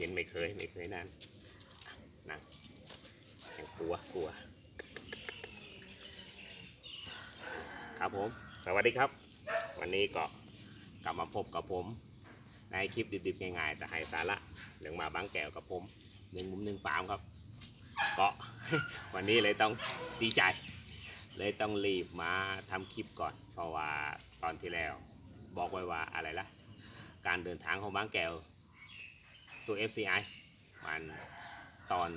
เข็นไม่เคยไม่เคยนั่นนั่งยังกลัวกลัว ครับผม สวัสดีครับ วันนี้ก็กลับมาพบกับผม ในคลิปดิบๆง่ายๆ แต่ให้สาระเรื่องมาบางแก้วกับผมหนึ่งมุมหนึ่งฟาร์มครับก็วันนี้เลยต้องดีใจ เลยต้องรีบมาทำคลิปก่อน เพราะว่าตอนที่แล้ว บอกไว้ว่าอะไรละการเดินทางของบางแก้ว สู่ FCI มันตอน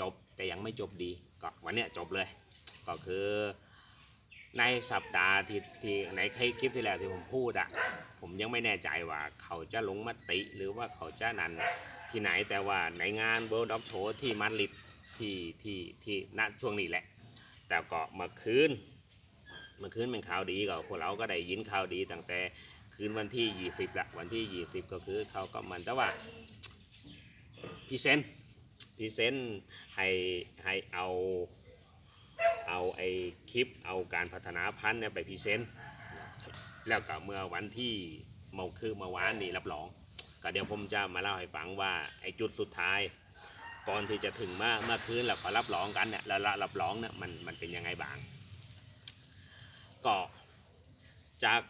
จบแต่ยังไม่จบดีก็วันเนี้ยจบเลย ก็คือในสัปดาห์ที่ที่ในคลิปที่แล้วที่ผมพูดอะผมยังไม่แน่ใจว่าเขาจะลงมติหรือว่าเขาจะนันที่ไหนแต่ว่าในงาน World of Show ที่มาดริดที่ที่ที่ณช่วงนี้แหละ แต่ก็เมื่อคืนเมื่อคืนเป็นข่าวดีก็พวกเราก็ได้ยินข่าวดีตั้งแต่คืนวันที่ 20ละวันที่ 20 ก็คือเขาก็มันแต่ว่า รีเซนต์พรีเซนต์ให้ให้เอาเอาไอ้คลิปเอาการพัฒนาพันธุ์เนี่ยไปพรีเซนต์แล้วก็เมื่อวันที่เมาคือเมื่อวานนี่รับรอง ก็เดี๋ยวผมจะมาเล่าให้ฟังว่าไอ้จุดสุดท้ายก่อนที่จะถึงมื่อเมื่อคืนเราก็รับรองกันเนี่ยแล้วรับรองเนี่ยมันมันเป็นยังไงบ้าง ก็จาก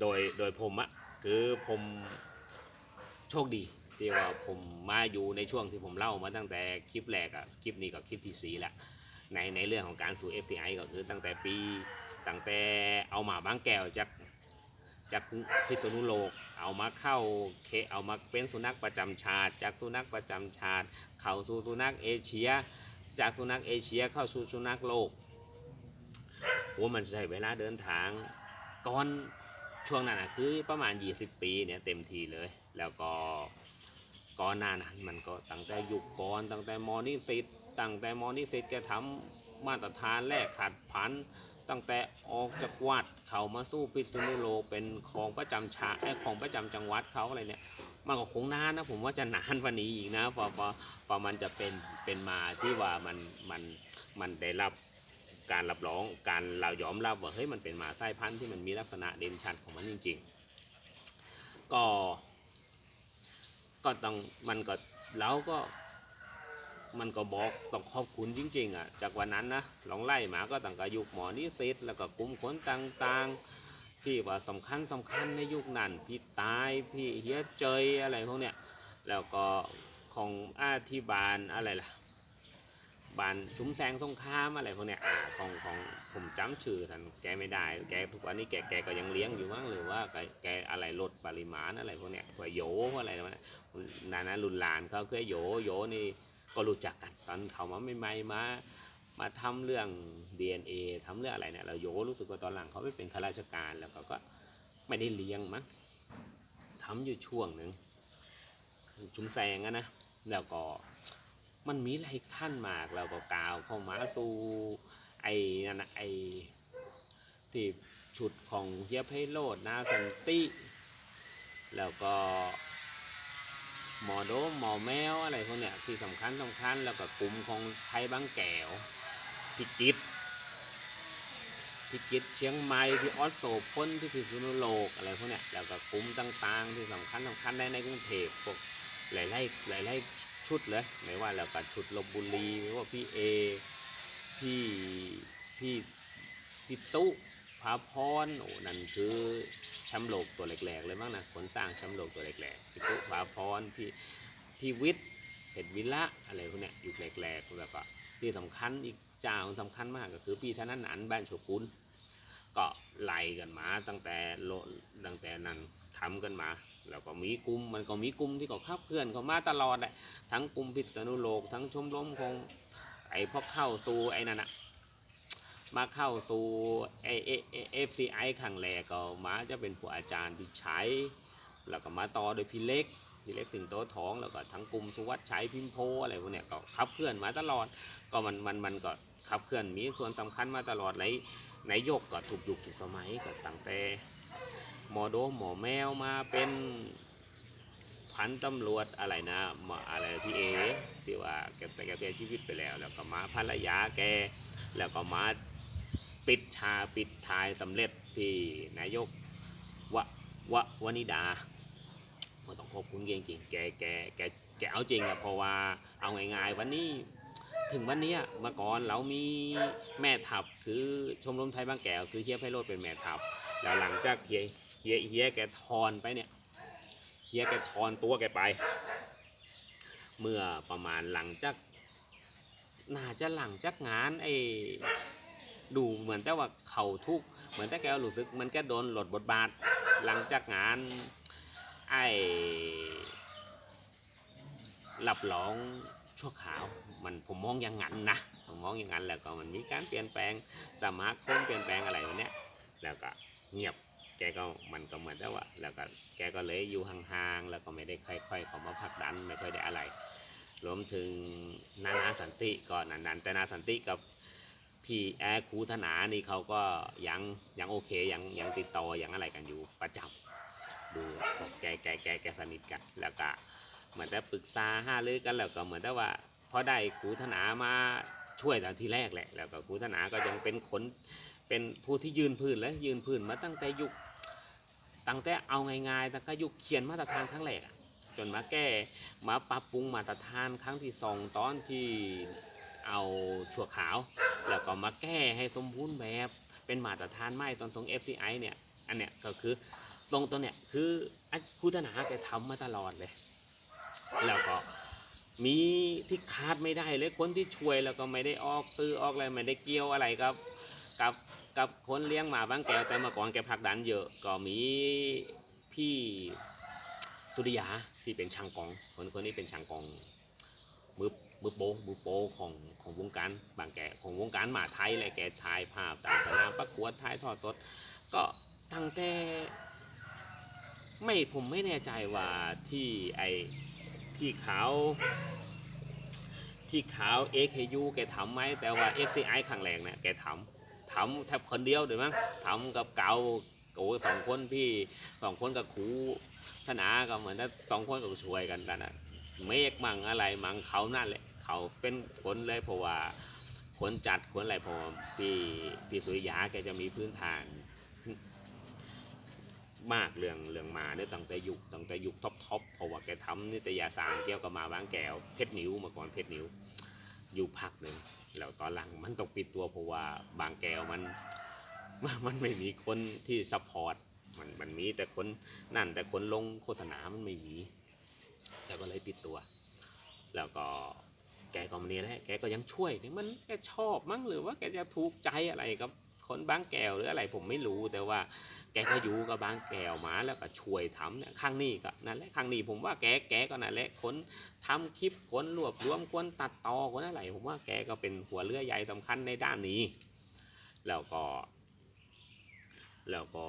โดยโดยผมอะคือผมโชคดี ที่ว่าผมมาอยู่ในช่วงที่ผมเล่ามาตั้งแต่คลิปแรกอะคลิปนี้กับคลิปที่สี่แหละในในเรื่องของการสู่ FCI ก็คือตั้งแต่ปีตั้งแต่เอาหมาบางแก้วจากจากพิษณุโลกเอามาเข้าเคเอามาเป็นสุนัขประจำชาติ จากสุนัขประจำชาติ เข้าสู่สุนัขเอเชีย จากสุนัขเอเชียเข้าสู่สุนัขโลกโอ้มันใช้เวลาเดินทางก่อนช่วงนั้นนะคือประมาณ 20 ปีเนี่ยเต็มทีเลย แล้วก็ ก่อนหน้านั้นมันก็ตั้งแต่ยุคก่อนตั้งแต่มอนิสิตตั้งแต่มอนิสิตแกทำมาตรฐานแรกขัดผัน ตั้งแต่ออกจากวัดเขามาสู้พิษณุโลกเป็นของประจำชาติของประจำจังหวัดเขาอะไรเนี่ยมันก็คงนานนะผมว่าจะนานกว่านี้อีกนะพอพอพอมันจะเป็นเป็นมาที่ว่ามันมันมันได้รับการรับรองการเรายอมรับว่าเฮ้ยมันเป็นมาไส้พันธุ์ที่มันมีลักษณะเด่นชัดของมันจริง ๆ ก็ ก็ต้องมันก็เราก็มันก็บอกต้องขอบคุณจริง ๆอะจากวันนั้นนะลองไล่หมาก็ตั้งแต่ยุคหมอนิสิตแล้วก็กลุ่มคนต่างๆ ที่ว่าสำคัญสำคัญในยุคนั้นพี่ตายพี่เฮียเจยอะไรพวกเนี้ยแล้วก็ของอาธิบาลอะไรล่ะบานชุมแสงสงครามอะไรพวกเนี้ยของของผมจำชื่อท่านแกไม่ได้ แกทุกวันนี้แกแกก็ยังเลี้ยงอยู่มั้งหรือว่าแกแกอะไรลดปริมาณอะไรพวกเนี้ยพวกโยอะไรนะ นานะรุนหลานเขาเคือโยโยนี่ก็รู้จักกันตอนเขามาใหม่ๆมามาทำเรื่อง DNA ทำเรื่องอะไรเนี่ยเราโยรู้สึกว่าตอนหลังเขาไม่เป็นข้าราชการแล้วเขาก็ไม่ได้เลี้ยงมั้งทำอยู่ช่วงหนึ่งชุมแสงอะนะแล้วก็มันมีหลายท่านมากแล้วก็กล่าวเข้ามาสู่ไอ้นั่นไอ้ที่ชุดของเฮียไพโรดนาสันติ แล้วก็ หมอโดมหมอแมวอะไรพวกเนี้ยที่สำคัญสำคัญแล้วก็กลุ่มของไทยบางแก้วพิจิตพิจิตเชียงใหม่ที่ออสโซพ้นที่พิษณุโลกอะไรพวกเนี้ยแล้วก็กลุ่มต่างๆ ที่สำคัญสำคัญในในกรุงเทพพวกหลายๆหลายๆชุดเลยไม่ว่าแล้วก็ชุดลบบุรีไม่ว่าพี่เอพี่พี่พี่ตุ๊ พาพรโอ้นั่นคือแชมป์โลกตัวแรกๆเลยมั้งนะคนสร้างแชมป์โลกตัวแรกๆพี่ตุ๊พาพรพี่พี่วิทย์เพชรวิละอะไรพวกเนี้ยอยุคแรกๆแล้วก็ที่สำคัญอีกเจ้าสำคัญมากก็คือพี่ธนันอันบ้านโชกุนก็ไล่กันมาตั้งแต่โลตั้งแต่นั้นทำกันมา แล้วก็มีกลุ่มมันก็มีกลุ่มที่ก็ขับเคลื่อนเขามาตลอดแหละทั้งกลุ่มพิษณุโลกทั้งชมรมของไอ้พอเข้าสู่ไอ้นั่นอะ มาเข้าสู่ไอเอเอฟซีไอครั้งแรกก็มาจะเป็นผู้อาจารย์ที่ใช้แล้วก็มาต่อโดยพี่เล็กพี่เล็กสิงโตทองแล้วก็ทั้งกลุ่มสุวัสดิ์ชัยพิมโพอะไรพวกเนี้ยก็ขับเคลื่อนมาตลอด ก็มันมันมันก็ขับเคลื่อนมีส่วนสำคัญมาตลอดในในยกก็ถูกยุคถูกสมัยก็ตั้งแต่หมอโดหมอแมวมาเป็นพันตำรวจอะไรนะหมออะไรพี่เอที่ว่าแกแต่แกเสียชีวิตไปแล้ว แล้วก็มาภรรยาแกแล้วก็มา ปิดชาปิดทายสำเร็จที่นายกวะวะวนิดาก็ต้องขอบคุณแกจริงๆแกแกแกแกเอาจริงอะเพราะว่าเอาง่ายๆวันนี้ถึงวันนี้เมื่อก่อนเรามีแม่ทัพคือชมรมไทยบางแก้วคือเฮียไพโรดเป็นแม่ทัพแล้วหลังจากเฮียเฮียเฮียแกทอนไปเนี่ยเฮียแกทอนตัวแกไป เมื่อประมาณหลังจากน่าจะหลังจากงานไอ ดูเหมือนแต่ว่าเขาทุกเหมือนแต่แกรู้สึกมันแกโดนหลดบทบาท หลังจากงานไอ้รับรองชั่วขาวมันผมมองอย่างนั้นนะผมมองอย่างนั้นแล้วก็มันมีการเปลี่ยนแปลงสมาคมเปลี่ยนแปลงอะไรวันเนี้ยแล้วก็เงียบแกก็มันก็เหมือนแต่ว่าแล้วก็แกก็เลยอยู่ห่างๆแล้วก็ไม่ได้ค่อยๆเข้ามาผลักดันไม่ค่อยได้อะไร รวมถึงนานาสันติก็นันๆแต่นาสันติกับ พี่แอร์ครูธนานี่เขาก็ยังยังโอเคยังยังติดต่อยังอะไรกันอยู่ประจำดูแกแกแกแกสนิทกันแล้วก็เหมือนแต่ปรึกษาห้าเลือกันแล้วก็เหมือนแต่ว่าพอได้ครูธนามาช่วยตอนที่แรกแหละแล้วก็ครูธนาก็ยังเป็นคนเป็นผู้ที่ยืนพื้นและยืนพื้นมาตั้งแต่ยุคตั้งแต่เอาง่ายๆตั้งแต่ยุคเขียนมาตรฐานครั้งแรกจนมาแก้มาปรับปรุงมาตรฐานครั้งที่สองตอนที่ เอาชั่วขาว แล้วก็มาแก้ให้สมบูรณ์แบบเป็นมาตรฐานใหม่ตอนส่ง FCI เนี่ย อันเนี้ยก็คือตรงตัวเนี้ยคืออันพุทธนาแกทำมาตลอดเลย แล้วก็มีที่ขาดไม่ได้เลยคนที่ช่วยแล้วก็ไม่ได้ออกซื้อออกอะไรไม่ได้เกี่ยวอะไรกับกับกับคนเลี้ยงหมาบางแก้วแต่เมื่อก่อนแกผักดันเยอะก็มีพี่สุริยาที่เป็นช่างกอง คนคนนี้เป็นช่างกองมือ มือโปมือโปของของวงการบางแกของวงการหมาไทยเลยแกถ่ายภาพตามสนามประกวดถ่ายทอดสด ก็ตั้งแต่ไม่ผมไม่แน่ใจว่าที่ไอที่เขาที่เขา AKU แกทำไหมแต่ว่า FCI ครั้งแรกเนี่ยแกทำทำแทบคนเดียวเดี๋ยวมั้งทำกับเกาโอ้สองคนพี่สองคนกับครูธนาก็เหมือนถ้าสองคนก็ช่วยกันกันนะเมฆมั่งอะไรมั่งเขานั่นแหละ เขาเป็นคนเลยเพราะว่าคนจัดคนอะไรพราะว่าพี่พี่สุริยาแกจะมีพื้นฐานมากเรื่องเรื่องมาเนี่ยตั้งแต่ยุคตั้งแต่ยุคท็อปท็อปเพราะว่าแกทำนิตยสารเกี่ยวกับมาบางแก้วเพชรนิ้วมาก่อนเพชรนิ้วอยู่พักหนึ่งแล้วตอนหลังมันต้องปิดตัวเพราะว่าบางแก้วมันมันมันไม่มีคนที่ซัพพอร์ตมันมันมีแต่คนนั่นแต่คนลงโฆษณามันไม่มีแต่ก็เลยปิดตัว แล้วก็ แกก็มาเนี่ยแหละแกก็ยังช่วยเนี่ยมันแกชอบมั้งหรือว่าแกจะถูกใจอะไรกับคนบางแก้วหรืออะไรผมไม่รู้แต่ว่าแกก็อยู่กับบางแก้วมาแล้วก็ช่วยทำเนี่ยครั้งนี้ก็นั่นแหละครั้งนี้ผมว่าแกแกก็นั่นแหละคนทำคลิปคนรวบรวมคนตัดต่อคนอะไรผมว่าแกก็เป็นหัวเรือใหญ่สำคัญในด้านนี้ แล้วก็ แล้วก็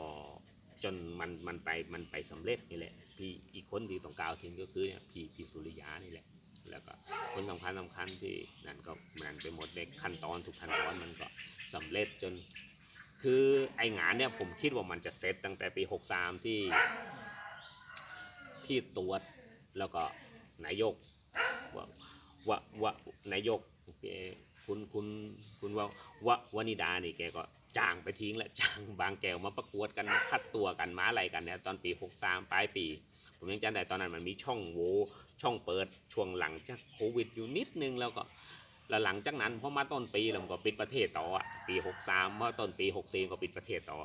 จนมันมันไปมันไปสำเร็จนี่แหละพี่อีกคนที่ต้องกล่าวถึงก็คือเนี่ยพี่พี่สุริยานี่แหละ แล้วก็คนสำคัญสำคัญที่นั่นก็เหมือนไปหมดเด็กขั้นตอนทุกขั้นตอนมันก็สำเร็จจน คือไองานเนี่ยผมคิดว่ามันจะเสร็จตั้งแต่ปี 63 ที่ที่ตรวจแล้วก็นายกว่าว่าว่านายกเอ่อคุณคุณคุณว่าววนิดานี่แกก็จ้างไปทิ้งแล้วจ้างบางแก้วมาประกวดกันคัดตัวกันมาอะไรกันเนี่ยตอนปี 63 ปลายปี ผมยังจำได้ตอนนั้นมันมีช่องโหว่ช่องเปิดช่วงหลังจากโควิดอยู่นิดนึงแล้วก็แล้วหลังจากนั้นพอมาต้นปีแล้วมันก็ปิดประเทศต่ออะปี 63เมื่อต้นปี 64ก็ปิดประเทศต่อ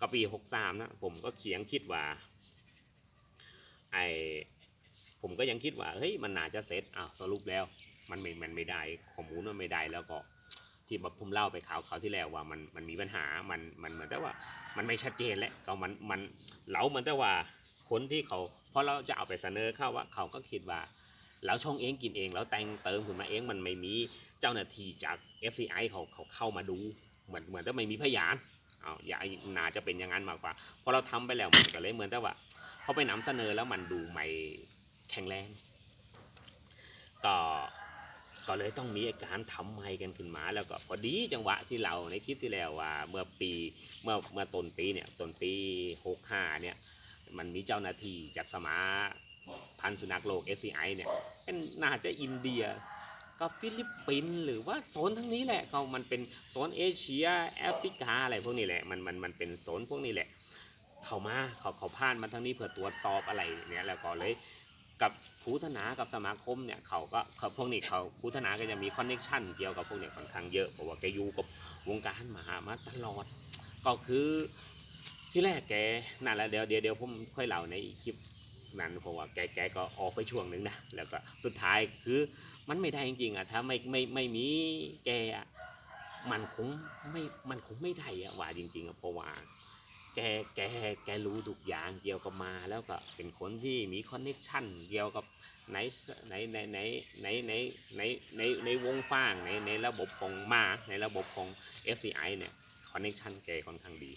ก็ปี 63นะผมก็เขียงคิดว่าไอผมก็ยังคิดว่าเฮ้ยมันน่าจะเสร็จอ้าวสรุปแล้วมันไม่มันไม่ได้ข้อมูลมันไม่ได้แล้วก็ที่แบบผมเล่าไปข่าวเขาที่แล้วว่ามันมันมีปัญหามันมันเหมือนแต่ว่า มันไม่ชัดเจนแล้วก็มันมันเราเหมือนแต่ว่า คนที่เขาเพราะเราจะเอาไปเสนอเข้าว่าเขาก็คิดว่าเราช่องเองกินเองแล้วแต่งเติมขึ้นมาเองมันไม่มีเจ้าหน้าที่จาก FCI เขาเขาเข้ามาดู เหมือนเหมือนแต่ไม่มีพยานเอาอย่าน่าจะเป็นอย่างนั้นมากกว่าพอเราทำไปแล้วมันก็เลยเหมือนแต่ว่าพอไปนำเสนอแล้วมันดูไม่แข็งแรงก็ก็เลยต้องมีการทำใหม่กันขึ้นมาแล้วก็พอดีจังหวะที่เราในคลิปที่แล้วว่าเมื่อปีเมื่อเมื่อต้นปีเนี่ยต้นปี65เนี่ย มันมีเจ้าหน้าที่จากสมาพันธุ์สุนัขโลก SCI เนี่ยเป็นน่าจะอินเดียก็ฟิลิปปินส์หรือว่าโซนทั้งนี้แหละเขามันเป็นโซนเอเชียแอฟริกาอะไรพวกนี้แหละมันมันมันเป็นโซนพวกนี้แหละ เขามาเขาเขาผ่านมาทางนี้เพื่อตรวจสอบอะไรเนี่ยแล้วก็เลยกับภูธนากับสมาคมเนี่ยเขาก็เขาพวกนี้เขาภูธนาก็จะมีคอนเน็ชันเกี่ยวกับพวกนี้ค่อนข้างเยอะเพราะว่าแกอยู่กับวงการมหามาตลอด ก็คือ ที่แรกแกนั่นแหละเดี๋ยวเดี๋ยวเดี๋ยวผมค่อยเล่าในอีกคลิปนั้นเพราะว่าแกแกก็ออกไปช่วงหนึ่งนะแล้วก็สุดท้ายคือมันไม่ได้จริงๆอะถ้าไม่ไม่ไม่มีแกอะมันคงไม่มันคงไม่ได้อะว่าจริงๆอะเพราะว่าแกแกแกรู้ทุกอย่างเกี่ยวกับมาแล้วก็เป็นคนที่มีคอนเนคชั่นเกี่ยวกับในในในในในในในในในวงฟ้างในในระบบของมาในระบบของ FCI เนี่ยคอนเนคชั่นแกค่อนข้างดี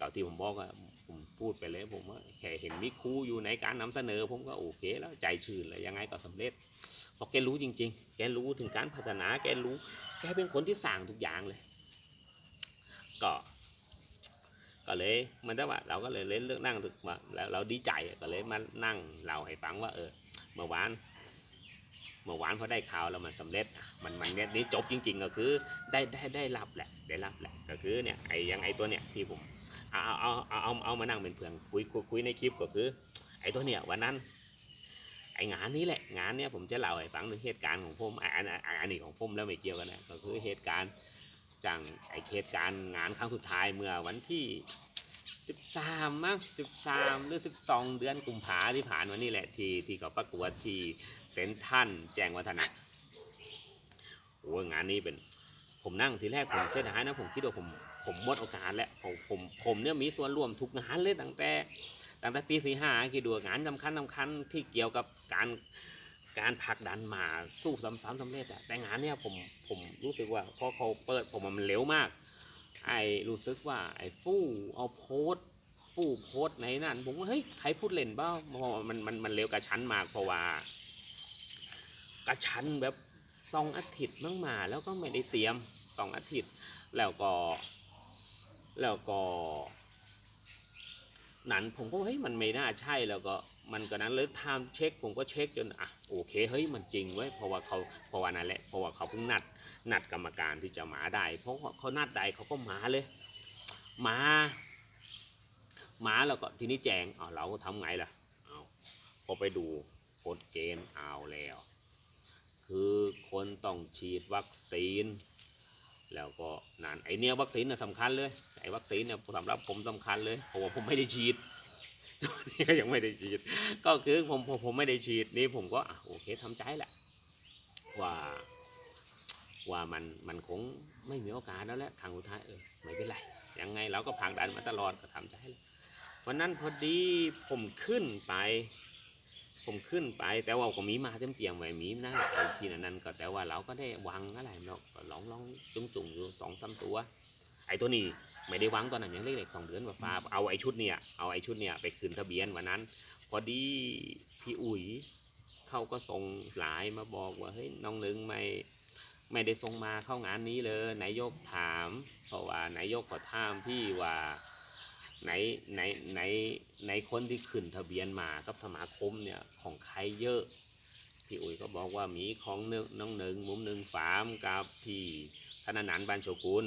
ก่าที่ผมบอกอะผมพูดไปเลยผมว่าแค่เห็นมิคูอยู่ในการนำเสนอ ผมก็โอเคแล้วใจชื่นแล้วยังไงก็สำเร็จเพราะแกรู้จริง ๆ แกรู้ถึงการพัฒนาแกรู้แกเป็นคนที่สั่งทุกอย่างเลย ก็ ก็เลยมันได้ว่า เราก็เลยเล่นเรื่องนั่งถึกมาแล้วเราดีใจก็เลยมานั่งเล่าให้ฟังว่า เออเมื่อวานเมื่อวานพอได้ข่าวแล้วมันสำเร็จ มันมันเนี้ยนี้จบจริง ๆ ก็คือ ได้ได้ได้รับแหละ ได้รับแหละ ก็คือเนี่ยไอ้ยังไอ้ตัวเนี่ยที่ผม เอาเอาเอาเอาเอามานั่งเป็นเพื่อนคุยคุยในคลิปก็คือ ไอ้ตัวเนี่ยวันนั้นไอ้งานนี้แหละงานเนี้ยผมจะเล่าให้ฟังถึงเหตุการณ์ของผมอะอันอันอันนี้ของผมแล้วไม่เกี่ยวกันนะก็คือเหตุการณ์จังไอ้เหตุการณ์งานครั้งสุดท้ายเมื่อวันที่สิบสามมั้งสิบสามหรือสิบสองเดือนกุมภาที่ผ่านมานี่แหละที่ที่เขาประกวดที่เซนทรันแจ้งวัฒนะโอ้งานนี้เป็น ผมนั่งทีแรกผมเสียดายนะผมคิดว่าผม ผมหมดโอกาสแล้วผมผมผมเนี่ยมีส่วนร่วมทุกงานเลยตั้งแต่ตั้งแต่ปีสี่ห้าคิดดูงานสำคัญสำคัญที่เกี่ยวกับการการผลักดันมาสู้สำสำสำเร็จอะแต่งานเนี่ยผมผมรู้สึกว่าพอเขาเปิดผมว่ามันเร็วมาก ไอ้รู้สึกว่าไอ้ฟู่เอาโพสฟู่โพสในนั่นผมว่าเฮ้ยใครพูดเล่นเปล่าเพราะว่ามันมันมันเร็วกระชั้นมากเพราะว่ากระชั้นแบบสองอาทิตย์มั่งมาแล้วก็ไม่ได้เตรียมสองอาทิตย์แล้วก็ แล้วก็นั้นผมก็เฮ้ยมันไม่น่าใช่แล้วก็มันก็นั้นเลยไทม์เช็คผมก็เช็คจนอะโอเคเฮ้ยมันจริงเว้ยเพราะว่าเขาเพราะว่านั่นแหละเพราะว่าเขาเพิ่งนัดนัดกรรมการที่จะมาได้ เพราะว่าเขานัดได้เขาก็มาเลยมามาแล้วก็ทีนี้แจงเอาเราก็ทำไงล่ะเอาพอไปดูกฎเกณฑ์เอาแล้ว คือคนต้องฉีดวัคซีน แล้วก็นั่นไอเนี้ยวัคซีนน่ะสำคัญเลยไอวัคซีนเนี่ยสำหรับผมสำคัญเลยเพราะว่าผมไม่ได้ฉีดตัวนี้ก็ยังไม่ได้ฉีด ก็คือผมผมผมไม่ได้ฉีดนี่ผมก็โอเคทำใจแหละว่าว่ามันมันคงไม่มีโอกาสแล้วแหละทางสุดท้ายเออไม่เป็นไรยังไงเราก็ผลักดันมาตลอดก็ทำใจแล้ววันนั้นพอดีผมขึ้นไป ผมขึ้นไป แต่ว่าก็มีมาเต็มเตียงไว้มีนะไอ้ที่นั้นนั้นก็แต่ว่าเราก็ได้วางอะไรเนาะลองลองจุงจุงๆอยู่สองสามตัว ไอ้ตัวนี้ไม่ได้วางตอนนั้นยังเล็กๆสองเดือนว่าฟ้าเอาไอ้ชุดเนี่ยเอาไอ้ชุดเนี่ยไปคืนทะเบียนวันนั้น พอดีพี่อุ๋ยเขาก็ส่งหลายมาบอกว่าเฮ้ยน้องหนึ่งไม่ไม่ได้ส่งมาเข้างานนี้เลยนายกถาม เพราะว่านายกขอถามพี่ว่า ไหนไหนไหนไหนคนที่ขึ้นทะเบียนมากับสมาคมเนี่ยของใครเยอะ พี่อุ๋ยก็บอกว่ามีของนึงน้องหนึ่งมุมหนึ่งฟาร์มกับพี่ธนนันท์บานโชกุล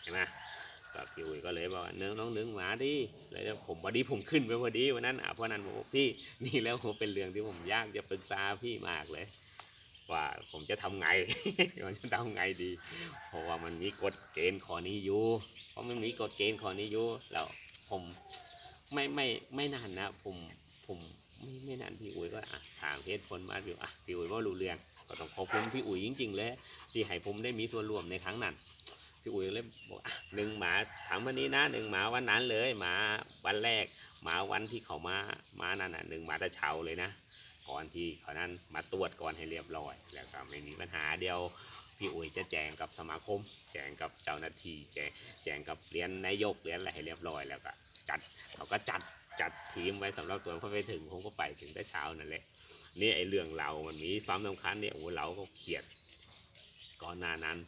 เห็นไหมก็พี่อุ๋ยก็เลยบอกเนื้อน้องหนึ่งมาดิเลยผมพอดีผมขึ้นไปพอดีวันนั้นอะเพราะนั้นผมบอกพี่นี่แล้วผมเป็นเรื่องที่ผมยากจะปรึกษาพี่มากเลย ว่าผมจะทำไงผมจะทำไงดี เพราะว่ามันมีกฎเกณฑ์ข้อนี้อยู่ เพราะมันมีกฎเกณฑ์ข้อนี้อยู่ แล้วผมไม่ไม่ไม่นานนะ ผมผมไม่ไม่นานพี่อุ๋ยก็อะถามเหตุผลมาอยู่อะพี่อุ๋ยว่ารู้เรื่องก็ต้องขอบคุณพี่อุ๋ยจริง ๆ เลยที่ให้ผมได้มีส่วนร่วมในครั้งนั้นพี่อุ๋ยเลยบอกอะหนึ่งหมาถามวันนี้นะหนึ่งหมาวันนั้นเลยหมาวันแรกหมาวันที่เขามามานั่นน่ะหนึ่งหมาตะเชาเลยนะ ก่อนที่เขานั้นมาตรวจก่อนให้เรียบร้อย แล้วก็ไม่มีปัญหาเดียวพี่อุ๋ยจะแจ้งกับสมาคม แจ้งกับเจ้าหน้าที่แจ้งแจ้งกับเรียนนายกเรียนอะไรให้เรียบร้อยแล้วก็จัดเขาก็จัดจัดทีมไว้สำหรับตัวพอไปถึงผมก็ไปถึงแต่เช้านั่นแหละนี่ไอ้เรื่องเรามันมีความสำคัญเนี่ยโอ้เราก็เครียดก่อนหน้านั้น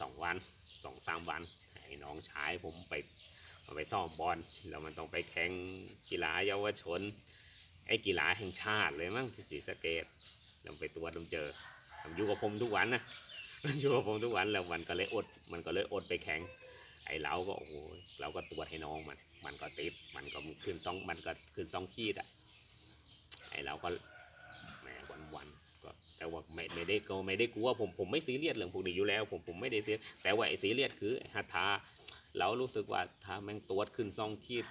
สองวันสองสามวันไอ้น้องชายผมไปมไปซ้อมบอลแล้วมันต้องไปแข่งกีฬาเยาวชน ไอ้กีฬาแห่งชาติเลยมั้งที่ศรีสะเกดเราไปตรวจเราเจอผมอยู่กับผมทุกวันนะอยู่กับผมทุกวันแล้วมันก็เลยอด มันก็เลยอดไปแข่งไอ้เราก็โอ้โหเราก็ตรวจให้น้องมัน มันก็ติด มันก็ขึ้นสองมันก็ขึ้นสองขีดอะ ไอ้เราก็แหมวันวันก็แต่ว่าไม่ไม่ได้ก็ไม่ได้กลัวผมผมไม่ซีเรียสเรื่องพวกนี้อยู่แล้ว ผมผมไม่ได้ซีเรียแต่ว่าไอ้ซีเรียสคือฮัทธาเรารู้สึกว่าถ้าแม่งตรวจขึ้นซองขีด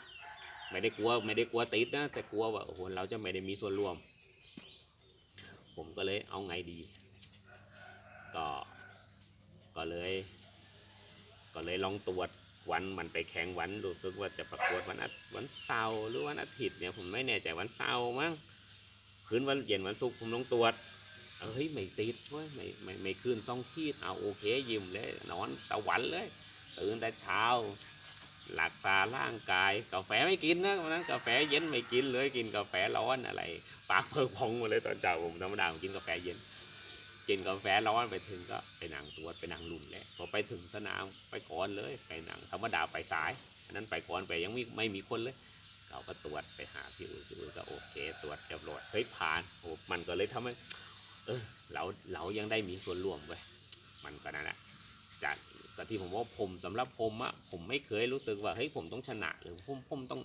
ไม่ได้กลัวไม่ได้กลัวติดนะ แต่กลัวว่าโอ้โหเราจะไม่ได้มีส่วนร่วม ผมก็เลยเอาไงดี ก็ก็เลย ก็เลยลองตรวจวันมันไปแข่งวันรู้สึกว่าจะประกวดวันอาวันเสาร์หรือวันอาทิตย์เนี่ยผมไม่แน่ใจวันเสาร์มั้งคืนวันเย็นวันศุกร์ผมลองตรวจเอ้ยไม่ติดเว้ยไม่ไม่ไม่คืนสองขีดเอาโอเคยิ้มเลยนอนตะวันเลยตื่นแต่เช้า หลักตาร่างกายกาแฟไม่กินนะวันนั้นกาแฟเย็นไม่กินเลยกินกาแฟร้อนอะไร ปากเพิ่งพองหมดเลยตอนเช้าผมธรรมดาผมกินกาแฟเย็น กินกาแฟร้อนไปถึงก็ไปนั่งตรวจไปนั่งลุ่นแหละพอไปถึงสนามไปก่อนเลยไปนั่งธรรมดาไปสายอันนั้นไปก่อนไปยังไม่ไม่มีคนเลยเราก็ตรวจไปหาพี่อุ้ยพี่อุ้ยก็โอเค ตรวจเรียบร้อยเฮ้ยผ่านโอ้มันก็เลยทำให้เออเราเรายังได้มีส่วนร่วมเว้ยมันก็นั่นแหละจาก ก็ที่ผมว่าผมสำหรับผมอะผมไม่เคยรู้สึกว่าเฮ้ยผมต้องชนะหรือผมผมต้อง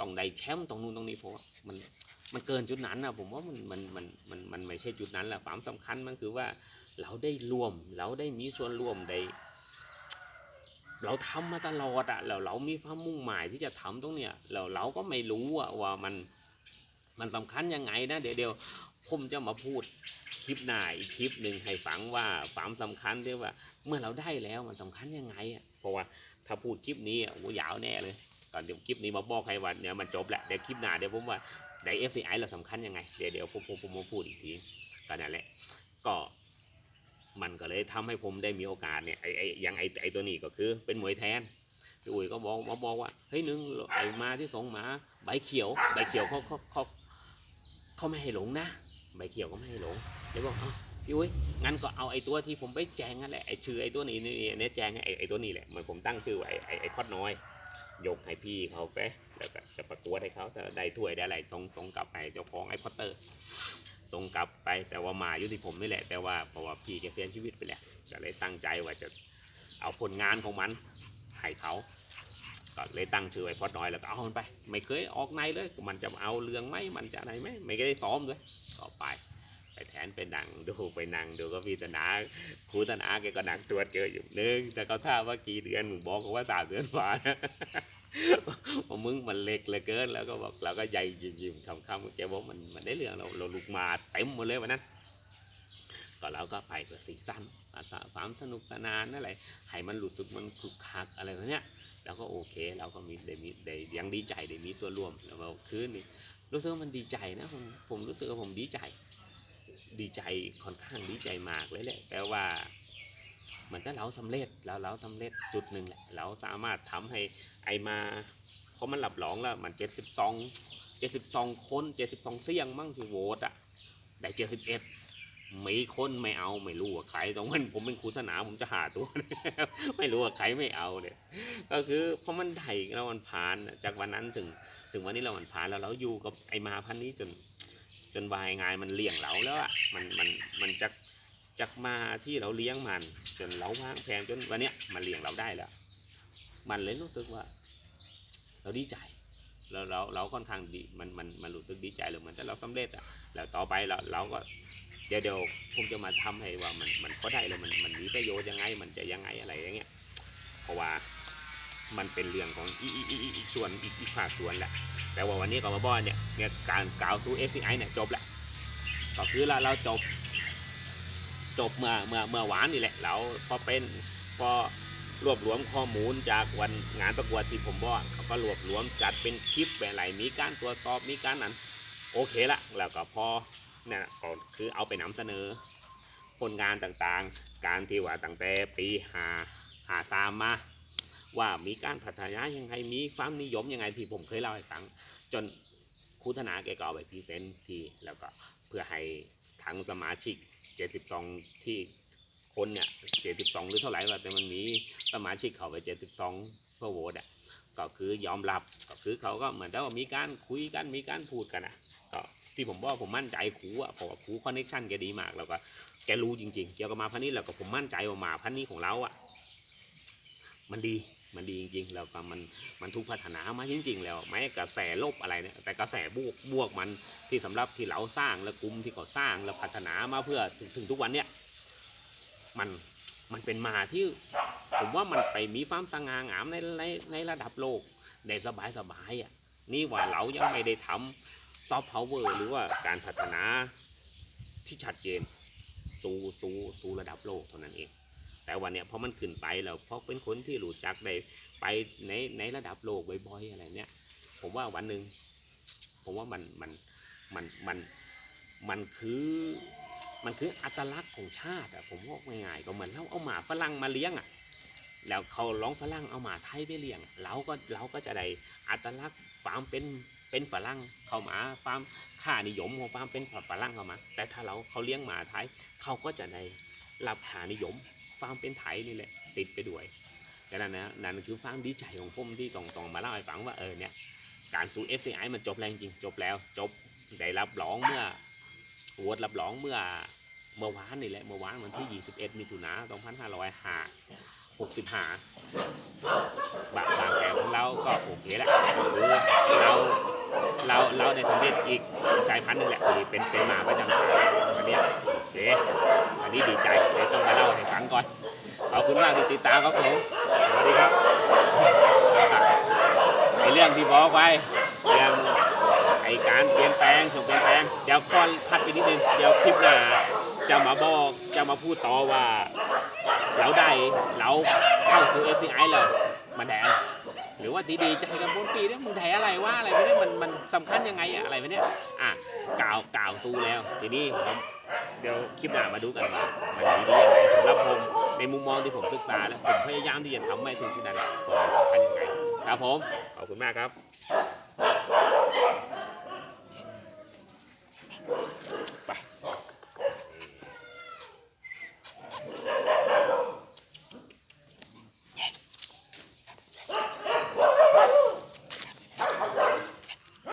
ต้องได้แชมป์ตรงนู้นตรงนี้เพราะว่ามันมันเกินจุดนั้นนะผมว่ามันมันมันมันมันไม่ใช่จุดนั้นแหละความสำคัญมันคือว่าเราได้รวมเราได้มีส่วนร่วมได้เราทำมาตลอดอะแล้วเรามีความมุ่งหมายที่จะทำตรงเนี้ยแล้วเราก็ไม่รู้อะว่ามันมันสำคัญยังไงนะเดี๋ยวเดี๋ยว ผมจะมาพูดคลิปหน้าอีกคลิปหนึ่งให้ฟังว่าความสำคัญที่ว่า เมื่อเราได้แล้วมันสำคัญยังไงอะเพราะว่าถ้าพูดคลิปนี้อะโอ้ยาวแน่เลยตอนเดี๋ยวคลิปนี้มาบอกใครว่าเนี่ยมันจบแหละเดี๋ยวคลิปหน้าเดี๋ยวผมว่าใน FCI เราสำคัญยังไงเดี๋ยวเดี๋ยวผมผมผมมาพูดอีกทีก็นั่นแหละก็มันก็เลยทำให้ผมได้มีโอกาสเนี่ยไอไออย่างไอไอตัวนี้ก็คือเป็นมวยแทนพี่อุ๋ยก็บอกมาบอกว่าเฮ้ยนึงไอมาที่สองหมาใบเขียวใบเขียวเขาเขาเขาเขาไม่ให้หลงนะ ใบเขียวก็ไม่ให้หลงเดี๋ยวบอกเอ้าพี่อุ้ยงั้นก็เอาไอ้ตัวที่ผมไปแจงนั่นแหละไอชื่อไอ้ตัวนี้นี่เนี่ยแจงไอไอตัวนี้แหละเหมือนผมตั้งชื่อไว้ไอไอไอคอดน้อย ยกให้พี่เขาไปแล้วก็จะประกวดให้เขาแต่ได้ถ้วยได้อะไรส่งส่งกลับไปเจ้าของไอ้พอตเตอร์ส่งกลับไปแต่ว่ามาอยู่ที่ผมนี่แหละ แต่ว่าเพราะว่าพี่แกเสียชีวิตไปแล้วก็เลยตั้งใจว่าจะเอาผลงานของมันให้เขาก็เลยตั้งชื่อไอ้พอดน้อยแล้วก็เอามันไป ไม่เคยออกในเลย มันจะเอาเรื่องไหมมันจะอะไรไหมไม่ได้ซ้อมด้วย ก็ไป ไปแทนไปนั่งดูไปนั่งดูก็พี่ตนาครูตนาแกก็นั่งตรวจเจออยู่นึงแต่เขาท่าว่ากี่เดือนมึงบอกว่าสามเดือนกว่านะว่ามึงมันเล็กเหลือเกินแล้วก็บอกเราก็ใหญ่ยิ้มๆคำๆแกบอกมันมันได้เรื่องเราเราลุกมาเต็มหมดเลยวันนั้นก็เราก็ไปกับสีสันอาสาความสนุกสนานนั่นแหละให้มันรู้สึกมันคึกคักอะไรแบบเนี้ยเราก็โอเคเราก็มีได้มีได้ยังดีใจได้มีส่วนร่วมแล้วคืนนี้ รู้สึกว่ามันดีใจนะผมผมรู้สึกว่าผมดีใจ ดีใจค่อนข้างดีใจมากเลยแหละแต่ว่าเหมือนถ้าเราสำเร็จแล้วเราสำเร็จจุดหนึ่งแหละเราสามารถทำให้ไอมาเพราะมันหลับหลองแล้วมันเจ็ดสิบสองเจ็ดสิบสองคนเจ็ดสิบสองเสียงมั่งที่โหวตอะได้เจ็ดสิบเอ็ดไมีคนไม่เอาไม่รู้ว่าใครตรงมันผมเป็นครูทนาผมจะหาตัว ไม่รู้ว่าใครไม่เอาเนี่ย ก็คือเพราะมันไถ่แล้วมันผ่านจากวันนั้นถึง ถึงวันนี้เรามันผ่านแล้วเราอยู่กับไอมาพันนี้จน จนวายงานมันเลี้ยงเราแล้วอะมันมันมันจะจากมาที่เราเลี้ยงมัน จนเราวางแผนจนวันเนี้ยมันเลี้ยงเราได้แล้ว มันเลยรู้สึกว่า เราดีใจเราเราเราค่อนข้างดีมันมันมันรู้สึกดีใจเลยเหมือนแต่เราสำเร็จอะแล้วต่อไปเราเราก็เดี๋ยวเดี๋ยวผมจะมาทำให้ว่ามันมันก็ได้เลยมันมันมีประโยชน์ยังไง มันจะยังไงอะไรอย่างเงี้ยเพราะว่า มันเป็นเรื่องของอีกอีกอีกอีส่วนอีกอีกภาคส่วนแหละแต่ว่าวันนี้ก็มาบอกเนี่ยเนี่ยการกล่าวสู่ SCI เนี่ยจบแล้วก็คือเราเราจบจบเมื่อเมื่อเมื่อหวานนี่แหละเราพอเป็นพอรวบรวมข้อมูลจากวันงานประกวดที่ผมบอกเขาก็รวบรวมจัดเป็นคลิปเป็นอะไรมีการตรวจสอบมีการนั้นโอเคละแล้วก็พอเนี่ยก็คือเอาไปนำเสนอ ผลงานต่างๆ การที่ว่าตั้งแต่ปีหาหาสามมา ว่ามีการพัฒนายังไงมีความนิยมยังไงที่ผมเคยเล่าให้ฟัง จนครูธนาแกก็เอาไปพรีเซนต์ที่แล้วก็เพื่อให้ทั้งสมาชิก 72 ที่คนเนี่ย 72 หรือเท่าไหร่แต่มันมีสมาชิกเขาไป 72 เพื่อโหวตอะก็คือยอมรับก็คือเขาก็เหมือนแต่ว่ามีการคุยกันมีการพูดกันอะก็ที่ผมบอกผมมั่นใจครูอะเพราะว่าครูคอนเนคชั่นแกดีมากแล้วก็แกรู้จริง ๆ เกี่ยวกับมาพันนี้แล้วก็ผมมั่นใจว่าหมาพันนี้ของเราอะมันดี มันดีจริงๆ แล้วก็มันมันถูกพัฒนามาจริง ๆ แล้วไม่กระแสลบอะไรเนี่ยแต่กระแสบวกบวกมันที่สำหรับที่เราสร้างและกลุ่มที่เขาสร้างและพัฒนามาเพื่อถึงถึงทุกวันเนี้ยมันมันเป็นมาที่ผมว่ามันไปมีความสง่างามในในในระดับโลกได้สบายสบายอะนี่ว่าเรายังไม่ได้ทำซอฟต์พาวเวอร์หรือว่าการพัฒนาที่ชัดเจนสู่สู่สู่ระดับโลกเท่านั้นเอง แต่วันเนี้ยพอมันขึ้นไปแล้วเพราะเป็นคนที่รู้จักได้ไปในในระดับโลกบ่อยๆอะไรเนี้ยผมว่าวันหนึ่งผมว่ามันมันมันมันมันคือมันคืออัตลักษณ์ของชาติอะผมว่าง่ายๆก็เหมือนเราเอาหมาฝรั่งมาเลี้ยงอะแล้วเขาร้องฝรั่งเอาหมาไทยไปเลี้ยงเราก็เราก็จะได้อัตลักษณ์ความเป็นเป็นฝรั่งเข้ามาความค่านิยมของความเป็นฝรั่งเข้ามา แต่ถ้าเราเขาเลี้ยงหมาไทยเขาก็จะได้รับค่านิยม ความเป็นไทยนี่แหละติดไปด้วยดังนั้นนะนั่นคือความดีใจของผมที่ต้องต้องมาเล่าให้ฟังว่าเออเนี่ยการสู่ FCI มันจบแล้วจริงจบแล้วจบได้รับรองเมื่อโหวตรับรองเมื่อเมื่อวานนี่แหละเมื่อวานวันที่ 21 มิถุนา2565 65บางบางแถวของเราก็โอเคแล้วคือเราเราเราในสำเร็จอีกสายพันธุ์หนึงแหละที่เป็นเป็นหมาประจำสายอันเนี้ย เคอันนี้ดีใจเดี๋ยวต้องมาเล่าให้ฟังก่อนขอบคุณมากที่ติดตามครับผมสวัสดีครับไอเรื่องที่บอกไว้เรื่องไอการเปลี่ยนแปลงถูกเปลี่ยนแปลงเดี๋ยวก่อนพัดไปนิดนึงเดี๋ยวคลิปหน้าจะมาบอกจะมาพูดต่อว่า เราได้เราเข้าสู่ FCI แล้วมันได้อะไรหรือว่าดีๆใจกันบนปีเนี่ยมึงได้อะไรว่าอะไรไปเนี่ยมันมันสำคัญยังไงอะอะไรไปเนี่ยอะกล่าวกล่าวสู้แล้ว ทีนี้ผม เดี๋ยวคลิปหน้ามาดูกันว่ามันดีดียังไงสำหรับผมในมุมมองที่ผมศึกษาแล้วผมพยายามที่จะทำให้ทุกที่นั่นแหละว่าสำคัญยังไงครับผมขอบคุณมากครับ